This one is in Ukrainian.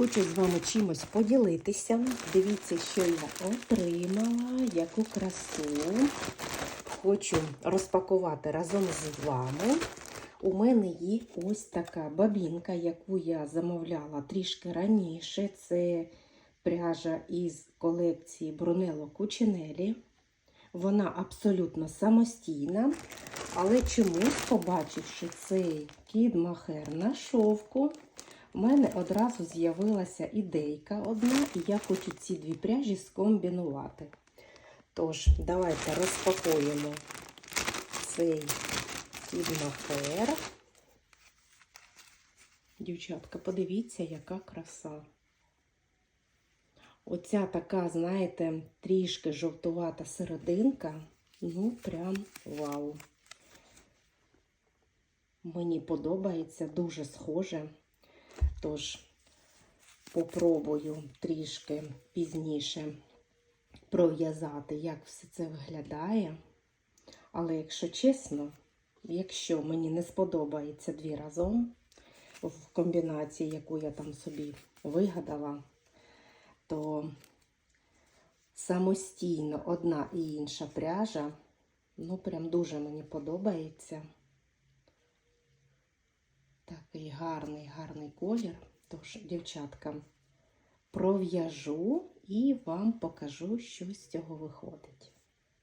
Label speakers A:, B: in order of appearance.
A: Хочу з вами чимось поділитися. Дивіться, що я отримала, яку красу. Хочу розпакувати разом з вами. У мене є ось така бабінка, яку я замовляла трішки раніше. Це пряжа із колекції Брунелло Кучинелі. Вона абсолютно самостійна, але чомусь, побачивши цей кід махер на шовку, у мене одразу з'явилася ідейка одна, і я хочу ці дві пряжі скомбінувати. Тож, давайте розпакуємо цей кід махер. Дівчатка, подивіться, яка краса. Оця така, знаєте, трішки жовтувата серединка. Ну, прям вау. Мені подобається, дуже схоже. Тож, попробую трішки пізніше пров'язати, як все це виглядає. Але, якщо чесно, якщо мені не сподобається дві разом в комбінації, яку я там собі вигадала, то самостійно одна і інша пряжа, ну, прям дуже мені подобається. Такий гарний, гарний колір. Тож, дівчатка, пров'яжу і вам покажу, що з цього виходить.